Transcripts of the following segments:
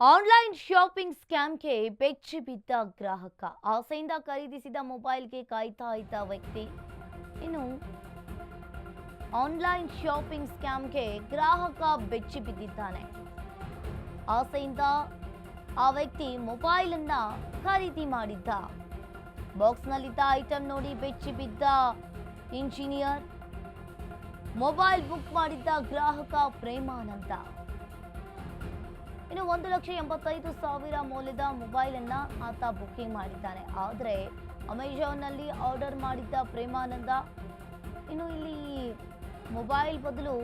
Online shopping ಸ್ಕ್ಯಾಮ್ಗೆ ಬೆಚ್ಚಿ ಬಿದ್ದ ಗ್ರಾಹಕ. ಆಸೆಯಿಂದ ಖರೀದಿಸಿದ ಮೊಬೈಲ್ಗೆ ಕಾಯ್ತಾ ಇದ್ದ ವ್ಯಕ್ತಿ. ಇನ್ನು ಆನ್ಲೈನ್ ಶಾಪಿಂಗ್ ಸ್ಕ್ಯಾಮ್ಗೆ ಗ್ರಾಹಕ ಬೆಚ್ಚಿ ಬಿದ್ದಿದ್ದಾನೆ. ಆಸೆಯಿಂದ ಆ ವ್ಯಕ್ತಿ ಮೊಬೈಲ್ ಅನ್ನ ಖರೀದಿ ಮಾಡಿದ್ದ. ಬಾಕ್ಸ್ನಲ್ಲಿದ್ದ ಐಟಮ್ ನೋಡಿ ಬೆಚ್ಚಿ ಬಿದ್ದ ಇಂಜಿನಿಯರ್ ಮೊಬೈಲ್ ಬುಕ್ ಮಾಡಿದ್ದ ಗ್ರಾಹಕ ಪ್ರೇಮಾನಂದ. ಇನ್ನು ಒಂದು ಲಕ್ಷ ಎಂಬತ್ತೈದು ಸಾವಿರ ಮೌಲ್ಯದ ಮೊಬೈಲ್ ಅನ್ನ ಆತ ಬುಕಿಂಗ್ ಮಾಡಿದ್ದಾನೆ. ಆದರೆ ಅಮೆಜಾನ್ನಲ್ಲಿ ಆರ್ಡರ್ ಮಾಡಿದ್ದ ಪ್ರೇಮಾನಂದ ಇನ್ನು ಇಲ್ಲಿ ಮೊಬೈಲ್ ಬದಲು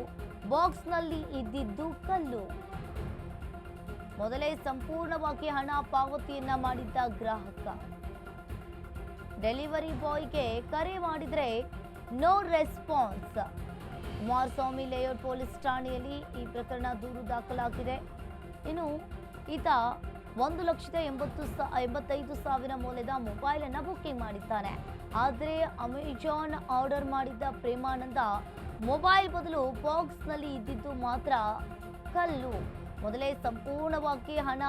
ಬಾಕ್ಸ್ನಲ್ಲಿ ಇದ್ದಿದ್ದು ಕಲ್ಲು. ಮೊದಲೇ ಸಂಪೂರ್ಣವಾಗಿ ಹಣ ಪಾವತಿಯನ್ನ ಮಾಡಿದ್ದ ಗ್ರಾಹಕ. ಡೆಲಿವರಿ ಬಾಯ್ಗೆ ಕರೆ ಮಾಡಿದ್ರೆ no response. Kumaraswamy layout police ಠಾಣೆಯಲ್ಲಿ ಈ ಪ್ರಕರಣ ದೂರು ದಾಖಲಾಗಿದೆ. ಇನ್ನು ಈತ ಒಂದು ಲಕ್ಷದ ಎಂಬತ್ತು ಸಾ, ಎಂಬತ್ತೈದು ಸಾವಿರ ಮೌಲ್ಯದ ಮೊಬೈಲ್ ಅನ್ನ ಬುಕ್ಕಿಂಗ್ ಮಾಡಿದ್ದಾನೆ. ಆದರೆ ಅಮೆಜಾನ್ ಆರ್ಡರ್ ಮಾಡಿದ್ದ ಪ್ರೇಮಾನಂದ ಮೊಬೈಲ್ ಬದಲು ಬಾಕ್ಸ್ನಲ್ಲಿ ಇದ್ದಿದ್ದು ಮಾತ್ರ ಕಲ್ಲು. ಮೊದಲೇ ಸಂಪೂರ್ಣವಾಗಿ ಹಣ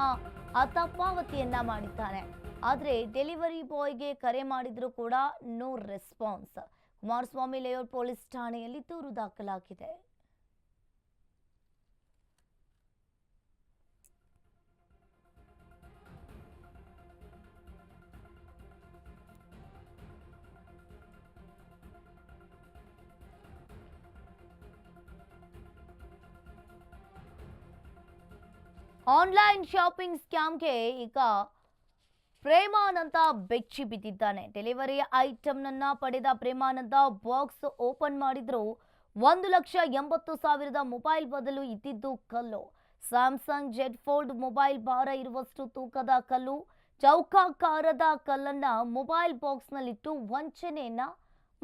ಆತ ಪಾವತಿಯನ್ನ ಮಾಡಿದ್ದಾನೆ. ಆದರೆ ಡೆಲಿವರಿ ಬಾಯ್ಗೆ ಕರೆ ಮಾಡಿದ್ರು ಕೂಡ no response Kumaraswamy layout police ಠಾಣೆಯಲ್ಲಿ ದೂರು ದಾಖಲಾಗಿದೆ. ಆನ್ಲೈನ್ ಶಾಪಿಂಗ್ ಸ್ಕ್ಯಾಮ್ಗೆ ಈಗ ಪ್ರೇಮಾನಂದ ಬೆಚ್ಚಿ ಬಿದ್ದಿದ್ದಾನೆ. ಡೆಲಿವರಿ ಐಟಮ್ನನ್ನ ಪಡೆದ ಪ್ರೇಮಾನಂದ ಬಾಕ್ಸ್ ಓಪನ್ ಮಾಡಿದ್ರು. ಒಂದು ಲಕ್ಷ ಎಂಬತ್ತು ಸಾವಿರದ ಮೊಬೈಲ್ ಬದಲು ಇದ್ದಿದ್ದು ಕಲ್ಲು. ಸ್ಯಾಮ್ಸಂಗ್ ಜೆಡ್ ಫೋಲ್ಡ್ ಮೊಬೈಲ್ ಭಾರ ಇರುವಷ್ಟು ತೂಕದ ಕಲ್ಲು. ಚೌಕಾಕಾರದ ಕಲ್ಲನ್ನ ಮೊಬೈಲ್ ಬಾಕ್ಸ್ನಲ್ಲಿಟ್ಟು ವಂಚನೆಯನ್ನ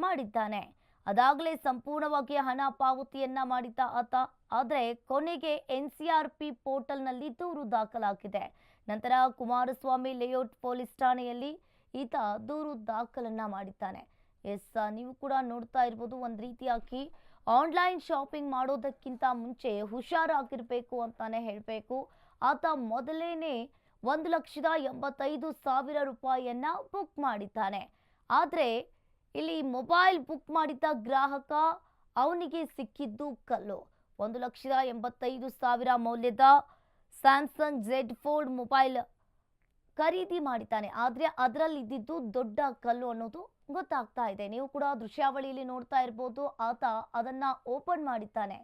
ಮಾಡಿದ್ದಾನೆ. ಅದಾಗಲೇ ಸಂಪೂರ್ಣವಾಗಿ ಹಣ ಪಾವತಿಯನ್ನ ಮಾಡಿದ್ದ ಆತ. ಆದರೆ ಕೊನೆಗೆ ಎನ್ ಸಿ ಆರ್ ಪಿ ಪೋರ್ಟಲ್ನಲ್ಲಿ ದೂರು ದಾಖಲಾಗಿದೆ. ನಂತರ ಕುಮಾರಸ್ವಾಮಿ ಲೇಔಟ್ ಪೊಲೀಸ್ ಠಾಣೆಯಲ್ಲಿ ಈತ ದೂರು ದಾಖಲನ್ನ ಮಾಡಿದ್ದಾನೆ. ಎಸ್, ನೀವು ಕೂಡ ನೋಡ್ತಾ ಇರ್ಬೋದು ಒಂದು ರೀತಿಯಾಗಿ ಆನ್ಲೈನ್ ಶಾಪಿಂಗ್ ಮಾಡೋದಕ್ಕಿಂತ ಮುಂಚೆ ಹುಷಾರಾಗಿರ್ಬೇಕು ಅಂತಾನೆ ಹೇಳಬೇಕು. ಆತ ಮೊದಲೇನೆ ಒಂದು ಲಕ್ಷದ ಎಂಬತ್ತೈದು ಸಾವಿರ ರೂಪಾಯಿಯನ್ನ ಬುಕ್ ಮಾಡಿದ್ದಾನೆ. ಆದರೆ ಇಲ್ಲಿ ಮೊಬೈಲ್ ಬುಕ್ ಮಾಡಿದ್ದ ಗ್ರಾಹಕ ಅವನಿಗೆ ಸಿಕ್ಕಿದ್ದು ಕಲ್ಲು. ಒಂದು ಲಕ್ಷದ ಎಂಬತ್ತೈದು ಸಾವಿರ ಮೌಲ್ಯದ ಸ್ಯಾಮ್ಸಂಗ್ ಜೆಡ್ ಫೋರ್ಡ್ ಮೊಬೈಲ್ ಖರೀದಿ ಮಾಡಿದ್ದಾನೆ. ಆದರೆ ಅದರಲ್ಲಿ ಇದ್ದಿದ್ದು ದೊಡ್ಡ ಕಲ್ಲು ಅನ್ನೋದು ಗೊತ್ತಾಗ್ತಾ ಇದೆ. ನೀವು ಕೂಡ ದೃಶ್ಯಾವಳಿಯಲ್ಲಿ ನೋಡ್ತಾ ಇರ್ಬೋದು. ಆತ ಅದನ್ನ ಓಪನ್ ಮಾಡಿದ್ದಾನೆ.